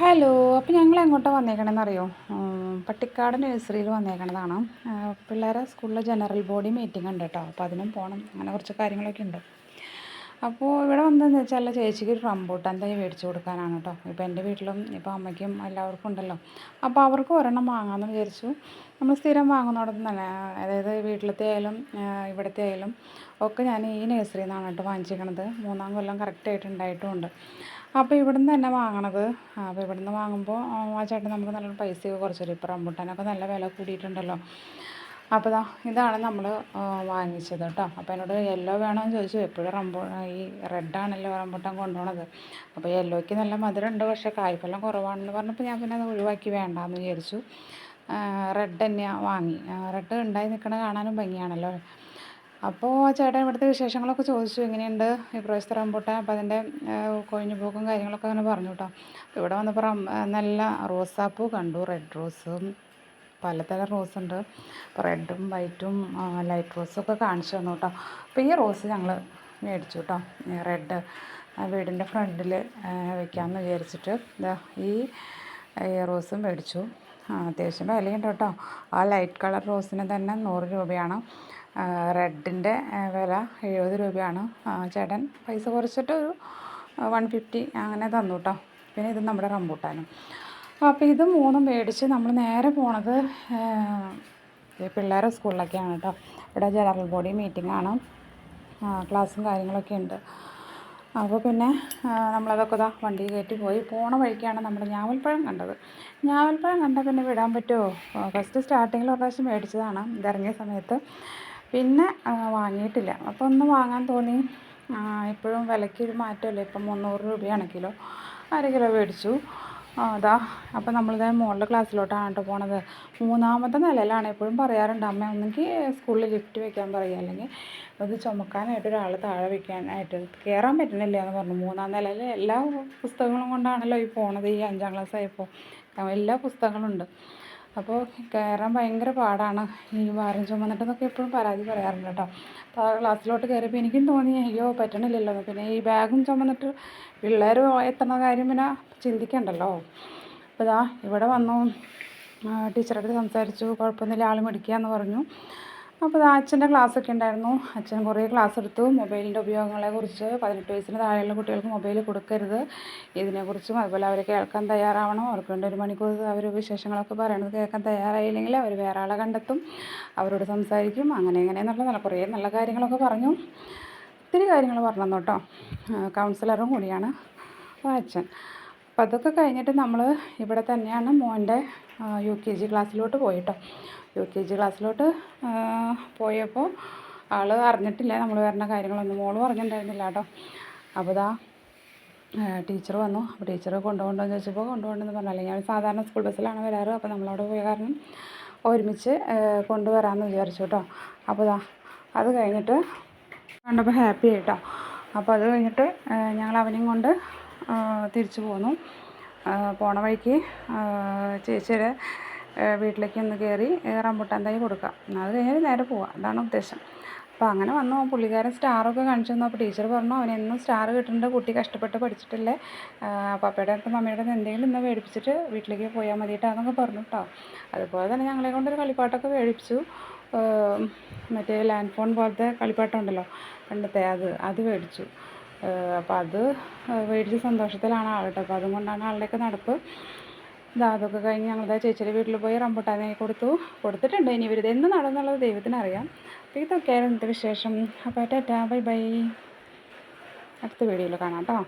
Hello അപ്പോൾ ഞങ്ങൾ എങ്ങോട്ടാണ് വന്നേക്കണമെന്ന് അറിയോ പട്ടിക്കാട് നഴ്സറിയിൽ വന്നേക്കണതാണ്. പിള്ളേരെ സ്കൂളിലെ ജനറൽ ബോഡി മീറ്റിംഗ് ഉണ്ട് കേട്ടോ അപ്പോൾ അതിനും പോകണം അങ്ങനെ കുറച്ച് കാര്യങ്ങളൊക്കെ ഉണ്ട്. അപ്പോൾ ഇവിടെ വന്നതെന്ന് വെച്ചാൽ ചേച്ചിക്ക് ഒരു റംബൂട്ടാൻ തൈ മേടിച്ച് കൊടുക്കാനാണ് കേട്ടോ. ഇപ്പോൾ എന്റെ വീട്ടിലും ഇപ്പോൾ അമ്മയ്ക്കും എല്ലാവർക്കും ഉണ്ടല്ലോ. അപ്പോൾ അവർക്ക് ഒരെണ്ണം വാങ്ങാമെന്ന് വിചാരിച്ചു. നമ്മൾ സ്ഥിരം വാങ്ങുന്നിടത്ത് തന്നെ അതായത് വീട്ടിലത്തെ ആയാലും ഇവിടുത്തെ ആയാലും ഒക്കെ ഞാൻ ഈ നഴ്സറിയിൽ നിന്നാണ് കേട്ടോ വാങ്ങിച്ചിരിക്കണത്. മൂന്നാം കൊല്ലം കറക്റ്റായിട്ട് ഉണ്ടായിട്ടുമുണ്ട് അപ്പോൾ ഇവിടുന്ന് തന്നെ വാങ്ങണത്. അപ്പോൾ ഇവിടുന്ന് വാങ്ങുമ്പോൾ ആ ചേട്ടൻ നമുക്ക് നല്ലൊരു പൈസയൊക്കെ കുറച്ചു തരും. ഇപ്പോൾ റംബൂട്ടാനൊക്കെ നല്ല വില കൂടിയിട്ടുണ്ടല്ലോ. അപ്പോൾ ദാ ഇതാണ് നമ്മൾ വാങ്ങിച്ചത് കേട്ടോ അപ്പോൾ എന്നോട് യെല്ലോ വേണമെന്ന് ചോദിച്ചു. എപ്പോഴും റംബൂ ഈ റെഡാണല്ലോ റംബൂട്ടാൻ കൊണ്ടുപോണത് അപ്പോൾ യെല്ലോയ്ക്ക് നല്ല മധുരമുണ്ട് പക്ഷേ കായ്ഫലം കുറവാണെന്ന് പറഞ്ഞപ്പോൾ ഞാൻ പിന്നെ അത് ഒഴിവാക്കി വേണ്ടാന്ന് വിചാരിച്ചു. റെഡ് തന്നെയാണ് വാങ്ങി. റെഡ് ഉണ്ടായി നിൽക്കണ കാണാനും ഭംഗിയാണല്ലോ. അപ്പോൾ ചേട്ടൻ ഇവിടുത്തെ വിശേഷങ്ങളൊക്കെ ചോദിച്ചു. എങ്ങനെയുണ്ട് ഈ പ്രാവശ്യത്തെ റംബൂട്ടാൻ? അപ്പോൾ അതിന്റെ കൊഴിഞ്ഞു പോക്കും കാര്യങ്ങളൊക്കെ അങ്ങനെ പറഞ്ഞു കേട്ടോ ഇവിടെ വന്നപ്പോൾ നല്ല റോസാപ്പൂ കണ്ടു. റെഡ് റോസും പലതരം റോസ് ഉണ്ട്. അപ്പോൾ റെഡും വൈറ്റും ലൈറ്റ് റോസും ഒക്കെ കാണിച്ചു തന്നു കേട്ടോ അപ്പോൾ ഈ റോസ് ഞങ്ങൾ മേടിച്ചു കേട്ടോ റെഡ് വീടിന്റെ ഫ്രണ്ടിൽ വെക്കാമെന്ന് വിചാരിച്ചിട്ട് ഈ റോസും മേടിച്ചു. അത്യാവശ്യം വിലയുണ്ട് കേട്ടോ ആ ലൈറ്റ് കളർ റോസിന് തന്നെ നൂറ് രൂപയാണ്. റെഡിന്റെ വില എഴുപത് രൂപയാണ്. ചേട്ടൻ പൈസ കുറച്ചിട്ട് ഒരു വൺ ഫിഫ്റ്റി അങ്ങനെ തന്നു കേട്ടോ പിന്നെ ഇത് നമ്മുടെ റംബൂട്ടാനും. അപ്പോൾ ഇത് മൂന്നും മേടിച്ച് നമ്മൾ നേരെ പോണത് പിള്ളേരെ സ്കൂളിലൊക്കെയാണ് കേട്ടോ ഇവിടെ ജനറൽ ബോഡി മീറ്റിംഗ് ആണ്. ക്ലാസ്സും കാര്യങ്ങളൊക്കെ ഉണ്ട്. അപ്പോൾ പിന്നെ നമ്മളതൊക്കെ ഇതാ വണ്ടി കയറ്റി പോയി. പോണ വഴിക്കാണ് നമ്മൾ ഞാവൽപ്പഴം കണ്ടത്. ഞാവൽപ്പഴം കണ്ടാൽ പിന്നെ വിടാൻ പറ്റുമോ ഫസ്റ്റ് സ്റ്റാർട്ടിങ്ങിൽ ഒരു പ്രാവശ്യം മേടിച്ചതാണ്. ഇതിറങ്ങിയ സമയത്ത്. പിന്നെ വാങ്ങിയിട്ടില്ല. അപ്പോൾ ഒന്ന് വാങ്ങാൻ തോന്നി. ഇപ്പോഴും വിലയ്ക്ക് ഒരു മാറ്റമല്ലേ. ഇപ്പം മുന്നൂറ് രൂപയാണ് കിലോ. അര കിലോ മേടിച്ചു. അതാ അപ്പം നമ്മളിത് മുകളിലെ ക്ലാസ്സിലോട്ടാണ് കേട്ടോ പോണത്. മൂന്നാമത്തെ നിലയിലാണ് എപ്പോഴും പറയാറുണ്ട് അമ്മ ഒന്നെങ്കിൽ സ്കൂളിൽ ലിഫ്റ്റ് വെക്കാൻ പറയുക അല്ലെങ്കിൽ അത് ചുമക്കാനായിട്ട് ഒരാൾ താഴെ വെക്കാനായിട്ട് കയറാൻ പറ്റുന്നില്ല എന്ന് പറഞ്ഞു. മൂന്നാം നിലയിൽ എല്ലാ പുസ്തകങ്ങളും കൊണ്ടാണല്ലോ ഈ പോണത് ഈ അഞ്ചാം ക്ലാസ് ആയപ്പോൾ എല്ലാ പുസ്തകങ്ങളുണ്ട്. അപ്പോൾ കയറാൻ ഭയങ്കര പാടാണ്. ഈ ഭാരം ചുമന്നിട്ടെന്നൊക്കെ എപ്പോഴും പരാതി പറയാറുണ്ട് കേട്ടോ. അപ്പോൾ ആ ക്ലാസ്സിലോട്ട് കയറിയപ്പോൾ എനിക്കും തോന്നി അയ്യോ പറ്റണില്ലല്ലോ പിന്നെ ഈ ബാഗും ചുമന്നിട്ട് പിള്ളേർ എത്തണ കാര്യം പിന്നെ ചിന്തിക്കണ്ടല്ലോ. അപ്പോൾ ഇതാ ഇവിടെ വന്നു. ടീച്ചറോട് സംസാരിച്ചു. കുഴപ്പമൊന്നുമില്ല ആൾ മടിക്കുക എന്ന് പറഞ്ഞു. അപ്പോൾ അച്ഛന്റെ ക്ലാസ്സൊക്കെ ഉണ്ടായിരുന്നു. അച്ഛൻ കുറേ ക്ലാസ് എടുത്തു. മൊബൈലിന്റെ ഉപയോഗങ്ങളെക്കുറിച്ച് പതിനെട്ട് വയസ്സിന് താഴെയുള്ള കുട്ടികൾക്ക് മൊബൈൽ കൊടുക്കരുത്. ഇതിനെക്കുറിച്ചും അതുപോലെ അവർ കേൾക്കാൻ തയ്യാറാവണം. അവർക്ക് വേണ്ടി ഒരു മണിക്കൂർ അവർ വിശേഷങ്ങളൊക്കെ പറയണത് കേൾക്കാൻ തയ്യാറായില്ലെങ്കിൽ അവർ വേറെ ആളെ കണ്ടെത്തും. അവരോട് സംസാരിക്കും. അങ്ങനെ ഇങ്ങനെ എന്നുള്ള നല്ല കുറേ നല്ല കാര്യങ്ങളൊക്കെ പറഞ്ഞു. ഒത്തിരി കാര്യങ്ങൾ പറഞ്ഞു കേട്ടോ കൗൺസിലറും കൂടിയാണ്. അച്ഛൻ. അപ്പോൾ അതൊക്കെ കഴിഞ്ഞിട്ട് നമ്മൾ ഇവിടെ തന്നെയാണ് മോന്റെ യു കെ ജി ക്ലാസ്സിലോട്ട് പോയിട്ടോ. യു കെ ജി ക്ലാസ്സിലോട്ട് പോയപ്പോൾ ആൾ അറിഞ്ഞിട്ടില്ല നമ്മൾ വരുന്ന കാര്യങ്ങളൊന്നും. മോൾ പറഞ്ഞിട്ടുണ്ടായിരുന്നില്ല കേട്ടോ. അപ്പോൾ ഇതാ ടീച്ചർ വന്നു. അപ്പോൾ ടീച്ചർ കൊണ്ടുപോകണ്ടോ എന്ന് ചോദിച്ചപ്പോൾ കൊണ്ടുപോകണമെന്ന് അല്ലെങ്കിൽ ഞാൻ സാധാരണ സ്കൂൾ ബസ്സിലാണ് വരാറ്. അപ്പോൾ നമ്മളവിടെ പോയ കാരണം ഒരുമിച്ച് കൊണ്ടുവരാമെന്ന് വിചാരിച്ചു കേട്ടോ. അപ്പോൾ ഇതാ അത് കഴിഞ്ഞിട്ട് കണ്ടപ്പോൾ ഹാപ്പി ആയിട്ടോ. അപ്പോൾ അത് കഴിഞ്ഞിട്ട് ഞങ്ങൾ അവനെയും കൊണ്ട് തിരിച്ചു പോന്നു. പോണ വഴിക്ക് ചേച്ചിയുടെ വീട്ടിലേക്ക് ഒന്ന് കയറി റംബുട്ടാൻ തൈ കൊടുക്കാം. അത് കഴിഞ്ഞാൽ നേരെ പോവാം. അതാണ് ഉദ്ദേശം. അപ്പോൾ അങ്ങനെ വന്നു. പുള്ളിക്കാരൻ സ്റ്റാറൊക്കെ കാണിച്ചു തന്നു. അപ്പോൾ ടീച്ചർ പറഞ്ഞു അവൻ എന്നും സ്റ്റാർ കിട്ടുന്നുണ്ട്. കുട്ടി കഷ്ടപ്പെട്ട് പഠിച്ചിട്ടില്ലേ? പപ്പയുടെ അടുത്ത് മമ്മിയുടെ അടുത്ത് എന്തെങ്കിലും ഇന്ന് മേടിപ്പിച്ചിട്ട് വീട്ടിലേക്ക് പോയാൽ മതിയിട്ടാന്നൊക്കെ പറഞ്ഞു കേട്ടോ അതുപോലെ തന്നെ ഞങ്ങളെ കൊണ്ടൊരു കളിപ്പാട്ടൊക്കെ മേടിച്ചു മറ്റേ ലാൻഡ് ഫോൺ പോലത്തെ കളിപ്പാട്ടമുണ്ടല്ലോ പണ്ടത്തെ അത് അത് മേടിച്ചു. അപ്പോൾ അത് മേടിച്ച സന്തോഷത്തിലാണ് ആൾ കേട്ടോ അതുകൊണ്ടാണ് ആളുടെയൊക്കെ നടപ്പ് ഇതാ അതൊക്കെ കഴിഞ്ഞ് ഞങ്ങളുടെ ചേച്ചിയുടെ വീട്ടിൽ പോയി റംബുട്ടാനെ കൊടുത്തു. കൊടുത്തിട്ടുണ്ട്. ഇനി ഇവരിത് എന്ന് നടന്നുള്ളത് ദൈവത്തിനറിയാം അപ്പോൾ ഇതൊക്കെയായിരുന്നു ഇന്നത്തെ വിശേഷം. അപ്പോൾ ടാറ്റാ. Bye bye. അടുത്ത വീഡിയോയിൽ കാണാം കേട്ടോ